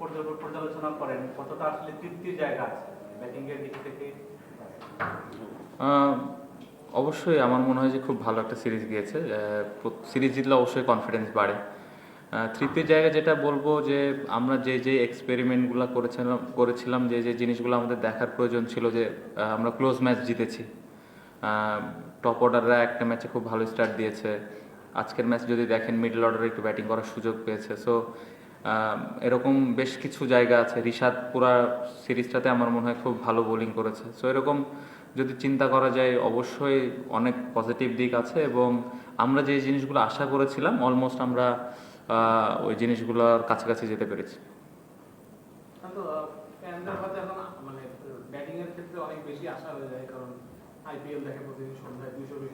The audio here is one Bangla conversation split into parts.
পর্যালো- পর্যালোচনা করেন কতটা আসলে তৃপ্তির জায়গা আছে? ব্যাটিং এর দিক থেকে। অবশ্যই আমার মনে হয় যে খুব ভালো একটা সিরিজ গিয়েছে। সিরিজ জিতলে অবশ্যই কনফিডেন্স বাড়ে। তৃতীয় জায়গায় যেটা বলব যে আমরা যে যে এক্সপেরিমেন্টগুলো করেছিলাম করেছিলাম, যে যে জিনিসগুলো আমাদের দেখার প্রয়োজন ছিল যে আমরা ক্লোজ ম্যাচ জিতেছি। টপ অর্ডাররা একটা ম্যাচে খুব ভালো স্টার্ট দিয়েছে। আজকের ম্যাচ যদি দেখেন মিডল অর্ডারে একটু ব্যাটিং করার সুযোগ পেয়েছে। সো এরকম বেশ কিছু জায়গা আছে। রিশাদ পুরা সিরিজটাতে আমার মনে হয় খুব ভালো বোলিং করেছে। সো এরকম যদি চিন্তা করা যায়, অবশ্যই অনেক পজিটিভ দিক আছে এবং আমরা যে জিনিসগুলো আশা করেছিলাম অলমোস্ট আমরা ওই জিনিসগুলোর কাছাকাছি যেতে পেরেছি। এখন মানে করে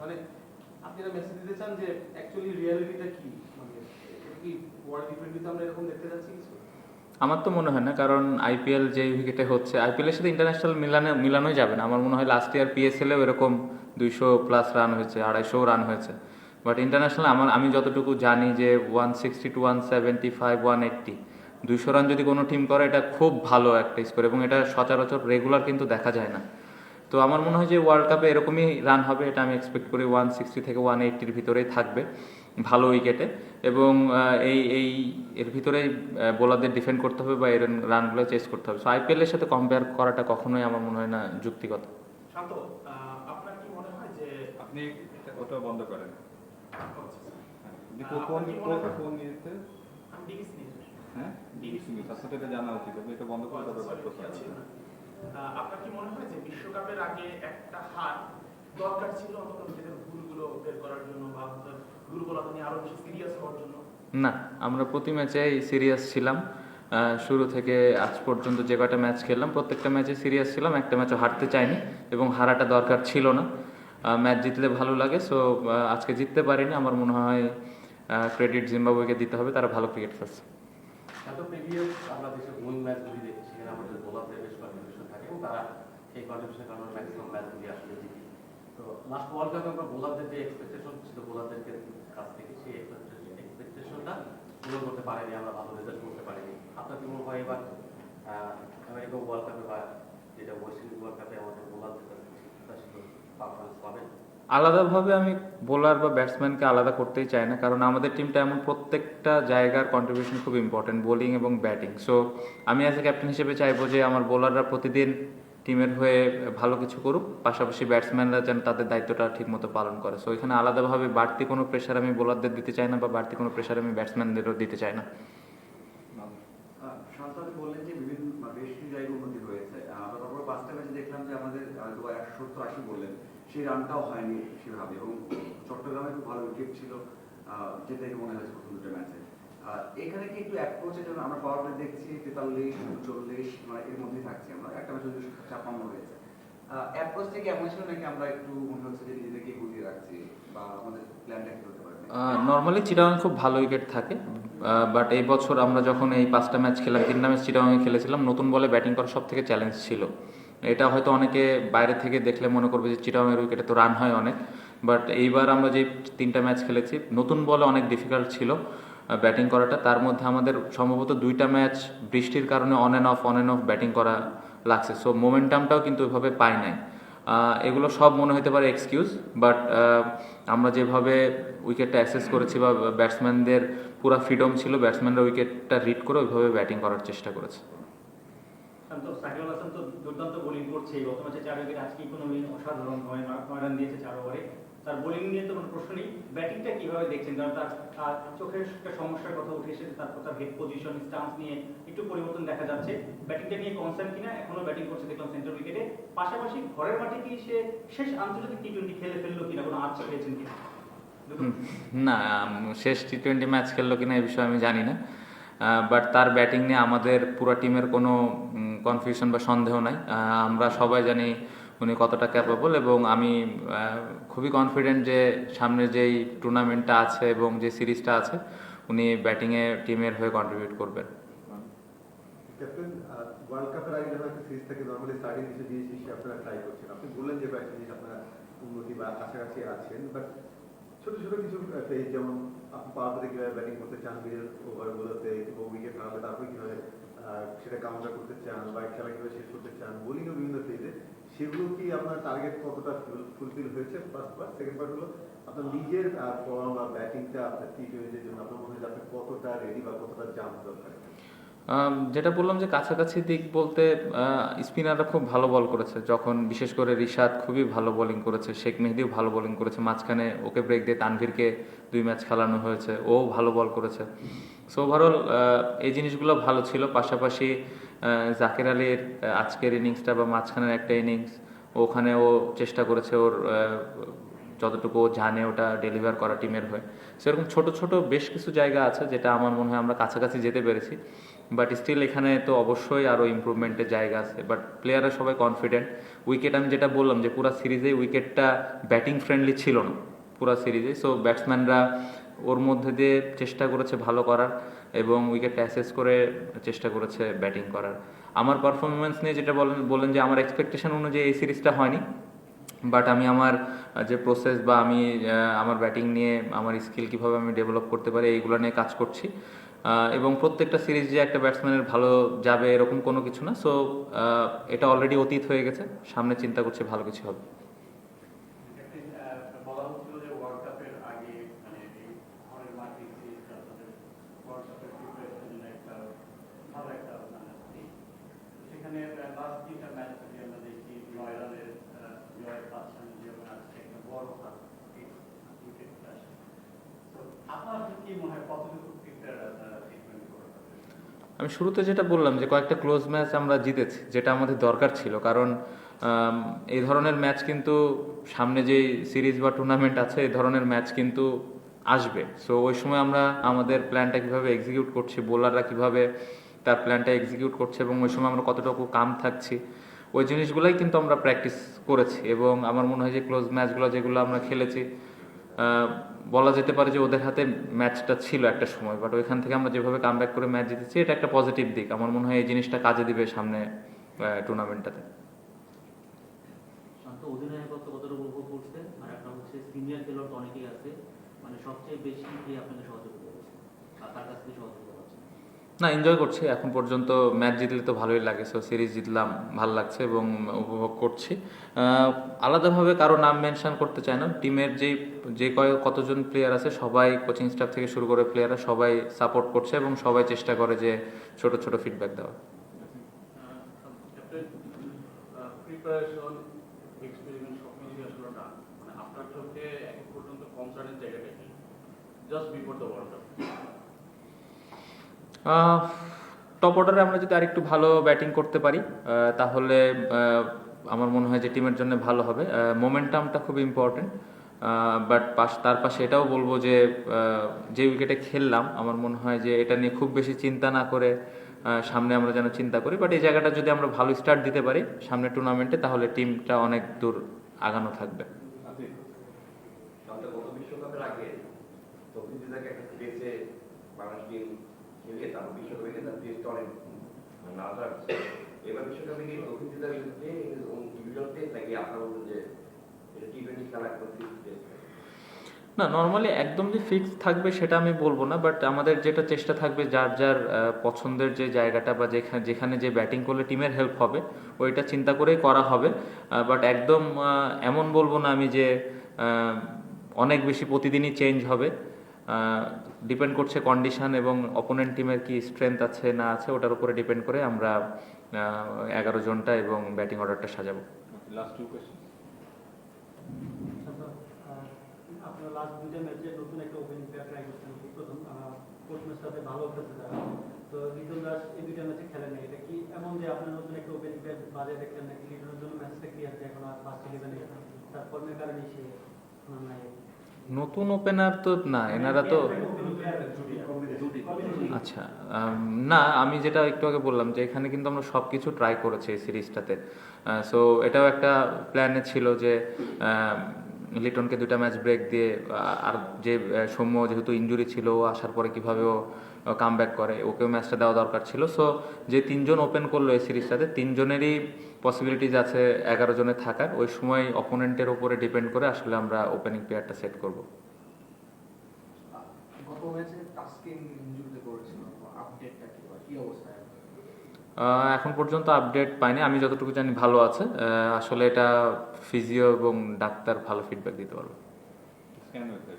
মানে মেসেজ দিতে চান যে অ্যাকচুয়ালি কি? মানে আমার তো মনে হয় না, কারণ আইপিএল যে উইকেটে হচ্ছে আইপিএলের সাথে ইন্টারন্যাশনাল মিলানো, মিলানোই যাবে না। আমার মনে হয় লাস্ট ইয়ার পিএসএলেও এরকম দুইশো প্লাস রান হয়েছে, আড়াইশো রান হয়েছে। বাট ইন্টারন্যাশনাল আমার, আমি যতটুকু জানি যে one sixty two one seventy five one eighty দুইশো রান যদি কোনো টিম করে, এটা খুব ভালো একটা স্কোর এবং এটা সচরাচর রেগুলার কিন্তু দেখা যায় না। তো আমার মনে হয় যে ওয়ার্ল্ড কাপে এরকমই রান হবে, এটা আমি এক্সপেক্ট করি। ওয়ান সিক্সটি থেকে ওয়ান এইট্টির ভিতরেই থাকবে। ভালো উইকেটে এবং এই এই এর ভিতরে বোলারদের ডিফেন্ড করতে হবে বা এর রানগুলো চেস করতে হবে। সো আইপিএল এর সাথে কম্পেয়ার করাটা কখনোই আমার মনে হয় না যুক্তিগত। শান্ত আপনার কি মনে হয় যে আপনি এটা- ওটা বন্ধ করেন। হ্যাঁ, আপনি আহ, কোন আপনার কি মনে হয়- কোন ইয়েতে। হ্যাঁ? জানা উচিত। এটা বন্ধ করে আপনার কি মনে হয় যে বিশ্বকাপের আগে একটা হার দরকার ছিল? অন্তত নিজেদের ভুলগুলো বের করার জন্য বা হয়তো ভুলগুলো নিয়ে আরও বেশি সিরিয়াস হওয়ার জন্য? না আমরা প্রতি ম্যাচেই সিরিয়াস ছিলাম। শুরু থেকে আজ পর্যন্ত যে কয়টা ম্যাচ খেললাম প্রত্যেকটা ম্যাচে সিরিয়াস ছিলাম একটা ম্যাচও হারতে চাইনি এবং হারাটা দরকার ছিল না। ম্যাচ জিতলে ভালো লাগে সো আজকে জিততে পারিনি। আমার মনে হয় ক্রেডিট জিম্বাবুয়েকে দিতে হবে তারা ভালো ক্রিকেট খেলছে তারা সেই কন্ট্রিবিউশনের কারণে ম্যাক্সিমাম ম্যাচগুলি আসলে জিতি। তো লাস্ট ওয়ার্ল্ড কাপে আমরা বোলারদের যে এক্সপেকটেশন ছিল কাছ থেকে সেই এক্সপেকটেশনটা পূরণ করতে পারেনি, আমরা ভালো রেজাল্ট করতে পারিনি। আপনার কি মনে হয় এবার আমেরিকা ওয়ার্ল্ড কাপে বা যেটা ওয়েস্ট ইন্ডিজ ওয়ার্ল্ড কাপে আমাদের বোলারদের আলাদাভাবে আমি বোলার বা ব্যাটসম্যানকে আলাদা করতেই চাই না, কারণ আমাদের টিমটা এমন প্রত্যেকটা জায়গার কন্ট্রিবিউশন খুব ইম্পর্টেন্ট বোলিং এবং ব্যাটিং সো আমি অ্যাজ এ ক্যাপ্টেন হিসেবে চাইব যে আমার বোলাররা প্রতিদিন টিমের হয়ে ভালো কিছু করুক পাশাপাশি ব্যাটসম্যানরা যেন তাদের দায়িত্বটা ঠিকমতো পালন করে। সো এখানে আলাদাভাবে বাড়তি কোনো প্রেশার আমি বোলারদের দিতে চাই না বা বাড়তি কোনো প্রেশার আমি ব্যাটসম্যানদেরও দিতে চাই না। বললেন যে বিভিন্ন কিছু জায়গায় উন্নতি তারপরে দেখলাম যে আমাদের আশি বললেন সেই রানটাও হয়নি সেভাবে এবং চট্টগ্রামে খুব ভালো উইকেট ছিল আহ, যেটা মনে হয়েছে প্রথম দুটো ম্যাচে এখানে কি একটু অ্যাপ্রোচের জন্য আমরা পাওয়ার প্লে দেখছি, তেতাল্লিশ, চল্লিশ মানে এর মধ্যেই থাকছি আমরা। একটা দুশো ছাপ্পান্ন হয়েছে। অ্যাপ্রোচটা কি এমন ছিল নাকি আমরা একটু মনে হচ্ছে যে নিজেদেরকে গুটিয়ে রাখছি বা আমাদের প্ল্যানটা কি হতে পারে? নর্মালি চিটাগাং খুব ভালো উইকেট থাকে বাট এই বছর আমরা যখন এই পাঁচটা ম্যাচ খেলাম, তিনটা ম্যাচ চিটাগাংয়ে খেলেছিলাম, নতুন বলে ব্যাটিং করা সব থেকে চ্যালেঞ্জ ছিল। এটা হয়তো অনেকে বাইরে থেকে দেখলে মনে করবে যে চিটাগাংয়ের উইকেটে তো রান হয় অনেক বাট এইবার আমরা যে তিনটা ম্যাচ খেলেছি, নতুন বলে অনেক ডিফিকাল্ট ছিল। ব্যাটিং করাটা। তার মধ্যে আমাদের সম্ভবত দুইটা ম্যাচ বৃষ্টির কারণে on and off on and off batting করা লাগছে। সো মোমেন্টামটাও কিন্তু ওইভাবে পাই নাই। এগুলো সব মনে হতে পারে এক্সকিউজ বাট আমরা যেভাবে উইকেটটা অ্যাসেস করেছি বা ব্যাটসম্যানদের পুরো ফ্রিডম ছিল ব্যাটসম্যানরা উইকেটটা রিড করে ওইভাবে ব্যাটিং করার চেষ্টা করেছে। দুর্দান্ত বোলিং করছে গত ম্যাচে চার উইকেট আজকে কোনো অসাধারণ নয় রান দিয়েছে চার ওভারে তার বোলিং নিয়ে তো কোনো প্রশ্ন নেই। ব্যাটিংটা কীভাবে দেখছেন? কারণ তার চোখের একটা সমস্যার কথা উঠে এসেছে, তারপর তার হেড পজিশন স্টান্স নিয়ে একটু পরিবর্তন দেখা যাচ্ছে। ব্যাটিংটা নিয়ে কনসার্ন কিনা, এখনও ব্যাটিং করছে দেখলাম সেন্টার উইকেটে পাশাপাশি ঘরের মাঠে কি সে শেষ আন্তর্জাতিক টি টোয়েন্টি খেলে ফেলল কিনা, কোনো আচ্ছা পেয়েছেন কিনা? না শেষ টি টোয়েন্টি ম্যাচ খেললো কিনা এই বিষয়ে আমি জানি না। বাট তার ব্যাটিং নিয়ে আমাদের পুরো টিমের কোনো কনফিউশন বা সন্দেহ নাই। আমরা সবাই জানি উনি কতটা ক্যাপেবল এবং আমি খুবই কনফিডেন্ট যে সামনে যেই টুর্নামেন্টটা আছে এবং যে সিরিজটা আছে, উনি ব্যাটিংয়ে টিমের হয়ে কন্ট্রিবিউট করবেন। ওয়ার্ল্ড আপনারা বললেন যে জিনিস আপনারা উন্নতি বা কাছাকাছি আছেন বাট ছোট ছোট কিছু যেমন আপনি ব্যাটিং করতে চান সেটা কাউন্টার করতে চান বা খেলা কীভাবে শেষ করতে চান বোলিংও বিভিন্ন সেগুলো কি আপনার টার্গেট কতটা ফুলফিল হয়েছে? ফার্স্ট পার্ট সেকেন্ড পার্ট হলো আপনার নিজের ফর্ম বা ব্যাটিংটা আপনার টি টোয়েন্টির জন্য আপনার মনে হয় আপনি কতটা রেডি বা কতটা জাম্প দরকার? যেটা বললাম যে কাছাকাছি দিক বলতে স্পিনাররা খুব ভালো বল করেছে। যখন বিশেষ করে রিশাদ খুবই ভালো বোলিং করেছে, শেখ মেহেদিও ভালো বোলিং করেছে। মাঝখানে ওকে ব্রেক দিয়ে তানভীরকে দুই ম্যাচ খেলানো হয়েছে। ও ভালো বল করেছে। সো ওভারঅল এই জিনিসগুলো ভালো ছিল। পাশাপাশি জাকির আলীর আজকের ইনিংসটা বা মাঝখানের একটা ইনিংস ওখানে ও চেষ্টা করেছে ওর যতটুকু জানে ওটা ডেলিভার করা টিমের হয়ে। সেরকম ছোট ছোট বেশ কিছু জায়গা আছে যেটা আমার মনে হয় আমরা কাছাকাছি যেতে পেরেছি। বাট স্টিল এখানে তো অবশ্যই আরও ইমপ্রুভমেন্টের জায়গা আছে। বাট প্লেয়াররা সবাই কনফিডেন্ট উইকেট আমি যেটা বললাম যে পুরো সিরিজে উইকেটটা ব্যাটিং ফ্রেন্ডলি ছিল না। পুরো সিরিজে সো ব্যাটসম্যানরা ওর মধ্যে দিয়ে চেষ্টা করেছে ভালো করার এবং উইকেটটা অ্যাসেস করে চেষ্টা করেছে ব্যাটিং করার। আমার পারফরমেন্স নিয়ে যেটা বলেন বললেন যে আমার এক্সপেকটেশন অনুযায়ী এই সিরিজটা হয়নি বাট আমি আমার যে প্রসেস বা আমি আমার ব্যাটিং নিয়ে আমার স্কিল কীভাবে আমি ডেভেলপ করতে পারি এইগুলো নিয়ে কাজ করছি। এবং প্রত্যেকটা সিরিজ যে একটা ব্যাটসম্যানের ভালো যাবে এরকম কোনো কিছু না সো এটা অলরেডি অতীত হয়ে গেছে, সামনে চিন্তা করছি ভালো কিছু হবে ক্যাপ্টেন, আহ, বলা হচ্ছিল যে ওয়ার্ল্ড কাপের আগে মানে এই ঘরের মাঠে সিরিজটা আপনাদের ওয়ার্ল্ড কাপের প্রিপারেশনের জন্য একটা ভালো একটা মানে দিক। সেখানে লাস্ট তিনটা ম্যাচ যদি আমরা দেখি নয় রানের আহ, জয় পাচ্ছেন যেমন আমি শুরুতে যেটা বললাম যে কয়েকটা ক্লোজ ম্যাচ আমরা জিতেছি, যেটা আমাদের দরকার ছিল। কারণ এই ধরনের ম্যাচ কিন্তু সামনে যে সিরিজ বা টুর্নামেন্ট আছে, এই ধরনের ম্যাচ কিন্তু আসবে। সো ওই সময় আমরা আমাদের প্ল্যানটা কীভাবে এক্সিকিউট করছি বোলাররা কীভাবে তার প্ল্যানটা এক্সিকিউট করছে এবং ওই সময় আমরা কতটুকু কাম থাকছি ওই জিনিসগুলোই কিন্তু আমরা প্র্যাকটিস করেছি এবং আমার মনে হয় যে ক্লোজ ম্যাচগুলো যেগুলো আমরা খেলেছি বলা যেতে পারে যে ওদের হাতে ম্যাচটা ছিল একটা সময় বাট ওইখান থেকে আমরা যেভাবে কাম করে ম্যাচ জিতেছি, এটা একটা পজিটিভ দিক। আমার মনে হয় এই জিনিসটা কাজে দিবে সামনে টুর্নামেন্টটাতে আছে মানে সবচেয়ে বেশি আপনাকে সহযোগিতা না এনজয় করছি। এখন পর্যন্ত ম্যাচ জিতলে তো ভালোই লাগে সো সিরিজ জিতলাম, ভালো লাগছে এবং উপভোগ করছি। আলাদাভাবে কারও নাম মেনশন করতে চাই না। টিমের যেই, যে কয়, কতজন প্লেয়ার আছে, সবাই কোচিং স্টাফ থেকে শুরু করে প্লেয়াররা সবাই সাপোর্ট করছে এবং সবাই চেষ্টা করে যে ছোট ছোট ফিডব্যাক দেওয়া just before the world cup top অর্ডারে আমরা যদি আরেকটু ভালো ব্যাটিং করতে পারি তাহলে আমার মনে হয় যে টিমের জন্য ভালো হবে। মোমেন্টামটা খুব ইম্পর্টেন্ট বাট পাশ, তার পাশে এটাও বলব যে যে উইকেটে খেললাম, আমার মনে হয় যে এটা নিয়ে খুব বেশি চিন্তা না করে সামনে আমরা যেন চিন্তা করি। বাট এই জায়গাটা যদি আমরা ভালো স্টার্ট দিতে পারি, সামনে টুর্নামেন্টে তাহলে টিমটা অনেক দূর আগানো থাকবে শান্ত গত বিশ্বকাপের আগে দক্ষিণ জেলাকে একটা দেশে বাংলাদেশ টিম খেলে তারপর বিশ্বকাপে গিয়ে তার দেশটা অনেক নাজা এবার না নর্মালি একদম যে ফিক্স থাকবে সেটা আমি বলব না বাট আমাদের যেটা চেষ্টা থাকবে, যার যার পছন্দের যে জায়গাটা বা যেখানে যেখানে যে ব্যাটিং করলে টিমের হেল্প হবে, ওইটা চিন্তা করেই করা হবে। বাট একদম এমন বলব না আমি যে অনেক বেশি প্রতিদিনই চেঞ্জ হবে। ডিপেন্ড করছে কন্ডিশন এবং অপোনেন্ট টিমের কি স্ট্রেংথ আছে না আছে ওটার উপরে ডিপেন্ড করে আমরা এগারো জনটা এবং ব্যাটিং অর্ডারটা সাজাবো। লাস্ট টু কোয়েশ্চেন আপনার লাস্ট দুইটা ম্যাচে নতুন একটা ওপেনিং প্লেয়ার ট্রাই করছেন প্রথম ম্যাচটাতে ভালো খেলতে তো দাস এই দুইটা ম্যাচে খেলেন না এটা কি এমন যে আপনার নতুন একটা ওপেনিং প্লেয়ার বাজে দেখলেন নাকি? লিটনের জন্য ম্যাচটা ক্লিয়ার যে এখন আর ফার্স্ট ইলেভেনে তার ফর্মের কারণে সে নাই। নতুন ওপেনার তো না এনারা তো জুটি আচ্ছা না আমি যেটা একটু আগে বললাম যে এখানে কিন্তু আমরা সব কিছু ট্রাই করেছি এই সিরিজটাতে। সো এটাও একটা প্ল্যানে ছিল যে লিটনকে দুটা ম্যাচ ব্রেক দিয়ে আর যে সৌম্য যেহেতু ইঞ্জুরি ছিল ও আসার পরে কীভাবে ও কাম ব্যাক করে ওকেও ম্যাচটা দেওয়া দরকার ছিল। সো যে তিনজন ওপেন করল এই সিরিজটাতে তিনজনেরই পসিবিলিটিজ আছে এগারো জনের থাকার। ওই সময় অপোনেন্টের উপরে ডিপেন্ড করে আসলে আমরা ওপেনিং প্লেয়ারটা সেট করব। এখন পর্যন্ত আপডেট পাইনি। আমি যতটুকু জানি ভালো আছে। আসলে এটা ফিজিও এবং ডাক্তার ভালো ফিডব্যাক দিতে পারবে। স্ক্যান হয়েছে।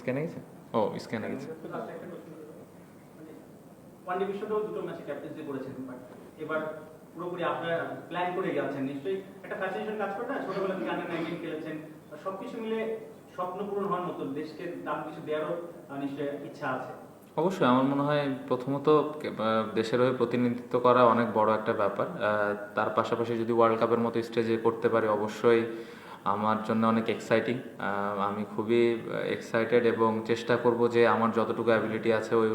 স্ক্যানে গেছে? ও স্ক্যানে গেছে। মানে ওয়ানডে বিশ্বকাপেও দুটো ম্যাচে ক্যাপ্টেন্সি করেছেন এবার পুরোপুরি আপনার প্ল্যান করে গেছেন নিশ্চয়ই একটা ফ্যাসিনেশন কাজ করে না? ছোটবেলা থেকে আন্ডার নাইনটিন খেলেছেন। সবকিছু মিলে স্বপ্ন পূরণ হওয়ার মতো দেশকে দাম কিছু দেওয়ারও নিশ্চয়ই ইচ্ছা আছে। অবশ্যই, আমার মনে হয় প্রথমত দেশের হয়ে প্রতিনিধিত্ব করা অনেক বড় একটা ব্যাপার। তার পাশাপাশি যদি ওয়ার্ল্ড কাপের মতো স্টেজে করতে পারি, অবশ্যই আমার জন্য অনেক এক্সাইটিং আমি খুবই এক্সাইটেড এবং চেষ্টা করব যে আমার যতটুকু অ্যাবিলিটি আছে, ওই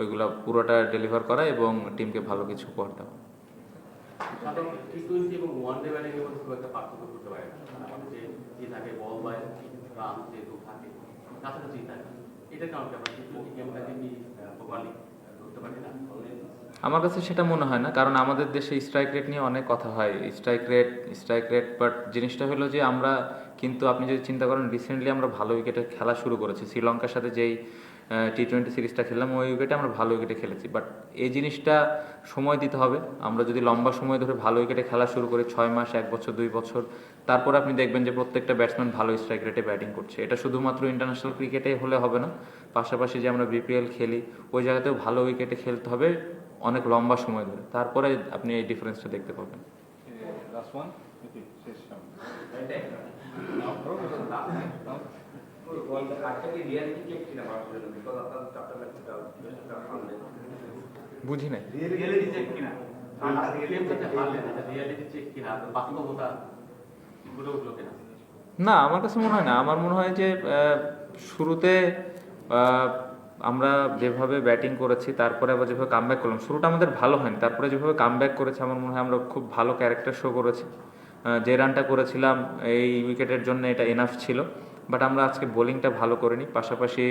ওইগুলো পুরোটা ডেলিভার করা এবং টিমকে ভালো কিছু উপহার দেওয়া। সাধারণত টি টোয়েন্টি এবং ওয়ান ডে ব্যাটিং এর মধ্যে খুব একটা পার্থক্য করতে পারে না। আমাদের যে থাকে বল রান যেহেতু থাকে কাছাকাছি থাকে, এটা আমরা টি টোয়েন্টি প্রপারলি ধরতে পারি না? আমার কাছে সেটা মনে হয় না, কারণ আমাদের দেশে স্ট্রাইক রেট নিয়ে অনেক কথা হয়। Strike rate strike rate but জিনিসটা হলো যে আমরা কিন্তু আপনি যদি চিন্তা করেন রিসেন্টলি আমরা ভালো উইকেটে খেলা শুরু করেছি। শ্রীলঙ্কার সাথে যেই টি টোয়েন্টি সিরিজটা খেললাম ওই উইকেটে আমরা ভালো উইকেটে খেলেছি। বাট এই জিনিসটা সময় দিতে হবে। আমরা যদি লম্বা সময় ধরে ভালো উইকেটে খেলা শুরু করি ছয় মাস এক বছর দুই বছর তারপর আপনি দেখবেন যে প্রত্যেকটা ব্যাটসম্যান ভালো স্ট্রাইক রেটে ব্যাটিং করছে। এটা শুধুমাত্র ইন্টারন্যাশনাল ক্রিকেটে হলে হবে না। পাশাপাশি যে আমরা বিপিএল খেলি ওই জায়গাতেও ভালো উইকেটে খেলতে হবে অনেক লম্বা সময় ধরে। তারপরে আপনি এই ডিফারেন্সটা দেখতে পাবেন। লাস্ট ওয়ান শেষ বুঝি নাই। কিনা? না আমার কাছে মনে হয় না। আমার মনে হয় যে শুরুতে আমরা যেভাবে ব্যাটিং করেছি তারপরে আবার যেভাবে কামব্যাক করলাম শুরুটা আমাদের ভালো হয়নি। তারপরে যেভাবে কামব্যাক করেছি আমার মনে হয় আমরা খুব ভালো ক্যারেক্টার শো করেছি। যে রানটা করেছিলাম এই উইকেটের জন্য এটা এনাফ ছিল। বাট আমরা আজকে বোলিংটা ভালো করিনি পাশাপাশি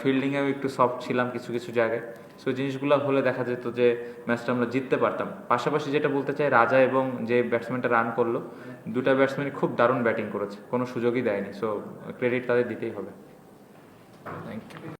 ফিল্ডিংয়েও একটু সফট ছিলাম কিছু কিছু জায়গায়। সো জিনিসগুলো হলে দেখা যেত যে ম্যাচটা আমরা জিততে পারতাম। পাশাপাশি যেটা বলতে চাই, রাজা এবং যে ব্যাটসম্যানটা রান করল, দুটা ব্যাটসম্যানই খুব দারুণ ব্যাটিং করেছে। কোনো সুযোগই দেয়নি। সো ক্রেডিট তাদের দিতেই হবে। Thank you